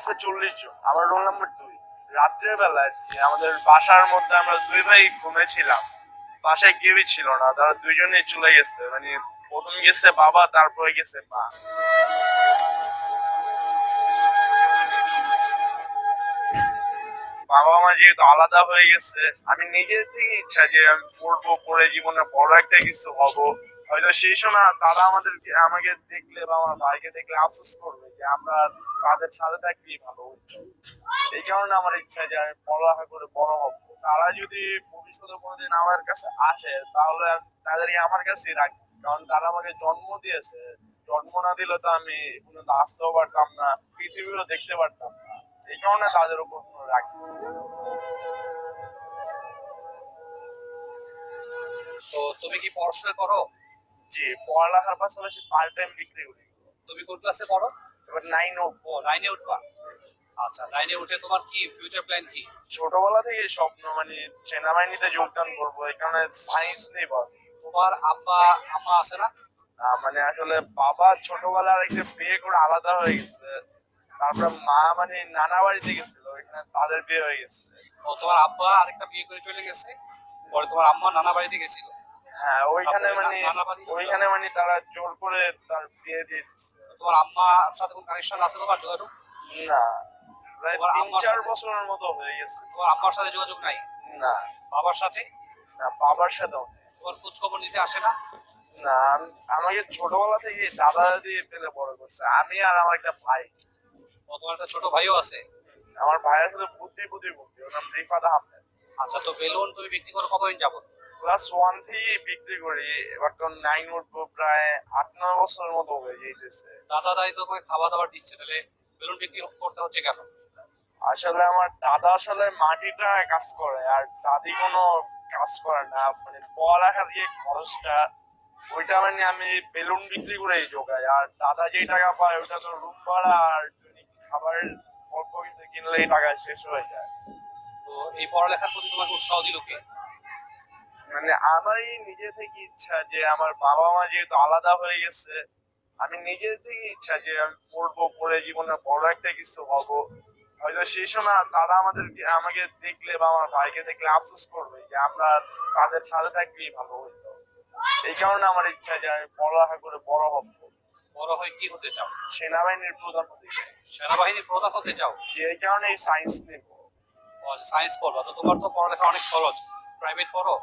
ক্লাসে চল্লিশ জন। আমার রোল নাম্বার দুই। রাত্রের বেলা আর কি আমাদের বাসার মধ্যে আমরা দুই ভাই ঘুমেছিলাম। বাসায় কেউই ছিল না, তারা দুইজনেই চলে গেছে। মানে প্রথম গেছে বাবা, তারপরে গেছে মা। বাবা মা যেহেতু আলাদা হয়ে গেছে, আমি নিজের থেকে ইচ্ছা যে আমি পড়ব, পড়ে জীবনে বড় একটা কিছু হব। হয়তো সেই সময় তারা আমাদের আমাকে দেখলে বা আমার ভাইকে দেখলে আফসোস করবে যে আমরা তাদের সাথে থাকলেই ভালো এই কারণে আমার ইচ্ছা যে আমি পড়ালেখা করে বড় হব। তারা যদি ভবিষ্যতে কোনোদিন আমার কাছে আসে, তাহলে তাদেরকে আমার কাছেই রাখি। কারণ তারা আমাকে জন্ম দিয়েছে। জন্ম না দিলে তো আমি কোনো আসতেও পারতাম না পৃথিবীও দেখতে পারতাম না। এই কারণে তাদের উপর রাখি তো তুমি কি পড়াশোনা করো? যে পড়ালেখার পাশাপাশি পার্ট টাইম বিক্রি করি। তুমি কোন ক্লাসে পড়ো? এবার নাইন ও নাইনে উঠবা? আচ্ছা নাইনে উঠে তোমার কি ফিউচার প্ল্যান কি? ছোটবেলা থেকে স্বপ্ন মানে সেনাবাহিনীতে যোগদান করব এই কারণে সায়েন্স নেব তোমার আব্বা আম্মা আছে না? মানে আসলে বাবা ছোটবেলার একটা বিয়ে করে আলাদা হয়ে গেছে। তারপরে মা মানে নানা বাড়িতে গেছিল এখানে তাদের বিয়ে হয়ে গেছে। তোমার আব্বা আরেকটা বিয়ে করে চলে গেছে পরে তোমার আম্মা নানা বাড়িতে গেছিল। হ্যাঁ ওইখানে মানে? ওইখানে মানে তারা জোর করে তার বিয়ে দিচ্ছে। তোমার আম্মার সাথে কোন কানেকশন আছে তোমার যোগাযোগ? না প্রায় তিন চার সাথে? বছরের মতো হয়ে গেছে। তোমার আম্মার সাথে যোগাযোগ নাই? না। বাবার সাথে? না বাবার সাথেও না। তোমার খোঁজ খবর নিতে আসে না? না আমাকে ছোটবেলা থেকে দাদা দিয়ে পেলে বড় করছে। আমি আর আমার একটা ভাই। তোমার একটা ছোট ভাইও আছে? আমার ভাইয়ের সাথে বুদ্ধি বুদ্ধি বুদ্ধি ওর নাম রিফাত আহমেদ। আচ্ছা তো বেলুন তুমি বিক্রি করো কতদিন যাবত? ক্লাস ওয়ান থেকে বিক্রি করি। এবার তো নাইন উঠবো প্রায় আট নয় বছরের মতো হয়ে যেতেছে দাদা দাদি তো খাবার দাবার দিচ্ছে তাহলে বেলুন বিক্রি করতে হচ্ছে কেন? আসলে আমার দাদা আসলে মাটিটা কাজ করে আর দাদি কোনো কাজ করে না। মানে পড়ালেখার যে খরচটা ওইটা মানে আমি বেলুন বিক্রি করেই যোগাই আর দাদা যে টাকা পায় ওটা তো রুম ভাড়া আর খাবারের অল্প কিছু কিনলেই টাকা শেষ হয়ে যায়। তো এই পড়ালেখার প্রতি তোমাকে উৎসাহ দিল কে? মানে আমারই নিজে থেকে ইচ্ছা যে আমার বাবা মা যেহেতু আলাদা হয়ে গেছে আমি নিজের থেকে ইচ্ছা যে আমি পড়ব পড়ে জীবনে বড় একটা কিছু হব। হয়তো সেই সময় তারা আমাদের আমাকে দেখলে বা আমার ভাইকে দেখলে আফসোস করবে যে আমরা তাদের সাথে থাকলেই ভালো হইতো। এই কারণে আমার ইচ্ছা যে আমি পড়ালেখা করে বড় হব। বড় হয়ে কি হতে চাও? সেনাবাহিনীর প্রধান হতে চাই। সেনাবাহিনী প্রধান হতে চাও? যে এই কারণে সায়েন্স নেব। সায়েন্স পড়বা। তো তোমার তো পড়ালেখা অনেক খরচ। প্রাইভেট পড়ো?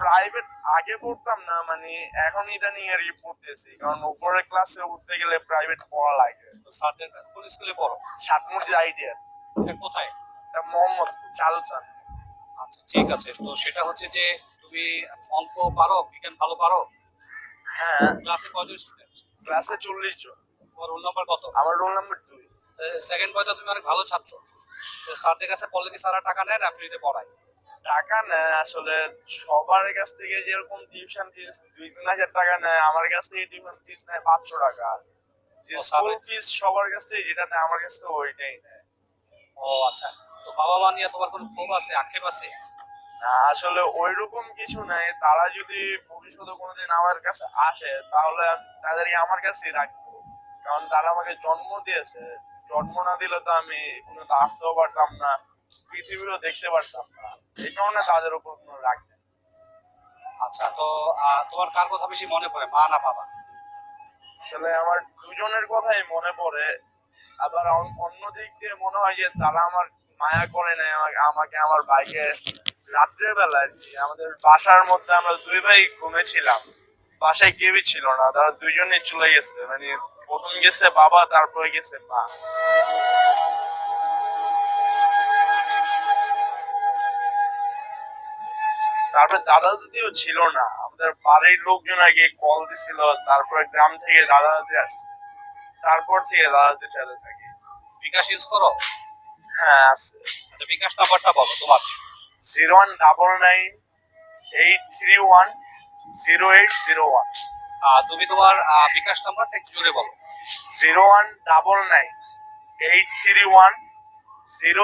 প্রাইভেট আগে পড়তাম না মানে এখন ইদানিং আর কি পড়তেছি। কারণ উপরের ক্লাসে উঠতে গেলে প্রাইভেট পড়া লাগে। তো স্যারদের কোন স্কুলে পড়ো? সাতমুর্জি আইডিয়া কোথায়? এটা মোহাম্মদ চালুচান আচ্ছা ঠিক আছে। তো সেটা হচ্ছে যে তুমি অঙ্ক পারো বিজ্ঞান ভালো পারো? হ্যাঁ। ক্লাসে কজন স্টুডেন্ট ক্লাসে চল্লিশ জন। তোমার রোল নাম্বার কত? আমার রোল নাম্বার দুই। সেকেন্ড বয়টা তুমি অনেক ভালো ছাত্র। তো স্যারদের কাছে পড়লে কি স্যাররা টাকা নেয় না ফ্রিতে পড়ায়? টাকা নেয় আসলে সবার কাছ থেকে যেরকম টিউশন ফিস দুই তিন হাজার টাকা নেয় আমার কাছ থেকে টিউশন ফিস নেয় পাঁচশো টাকা। স্কুল ফিস সবার কাছ থেকে যেটা নেয় আমার কাছ থেকে ওইটাই নেয়। ও আচ্ছা তো বাবা মা নিয়ে তোমার কোনো ক্ষোভ আছে আক্ষেপ আছে? না, আসলে ওইরকম কিছু নাই। তারা যদি ভবিষ্যতে কোনোদিন আমার কাছে আসে তাহলে আমি তাদেরকে আমার কাছেই রাখব। কারণ তারা আমাকে জন্ম দিয়েছে। জন্ম না দিলে তো আমি কোনো তো আসতেও পারতাম না। পৃথিবীও দেখতে পারতাম না। এই কারণে তাদের উপর কোনো রাগ নেই। আচ্ছা তো তোমার কার কথা বেশি মনে পড়ে? মা না বাবা? আসলে আমার দুজনের কথাই মনে পড়ে। আবার অন- অন্য দিক দিয়ে মনে হয় যে তারা আমার মায়া করে নেয় আমাকে আমাকে আমার ভাইকে রাত্রের বেলা আর কি। আমাদের বাসার মধ্যে আমরা দুই ভাই ঘুমেছিলাম। বাসায় কেউই ছিল না। তারা দুইজনেই চলে গেছে। মানে প্রথম গেছে বাবা তারপরে গেছে মা। তারপরে দাদা দাদিও ছিল না আমাদের বাড়ির লোকজন আগে কল দিছিল তারপরে গ্রাম থেকে দাদা দাদি আসছে। তারপর থেকে দাদা দাদির সাথে থাকি। বিকাশ ইউজ করো? হ্যাঁ আছে। আচ্ছা বিকাশ নাম্বারটা বলো তোমার। Zero one double nine eight three one zero eight zero one তুমি তোমার বিকাশ নাম্বারটা একটু জোরে বলো। Zero one double nine eight three one zero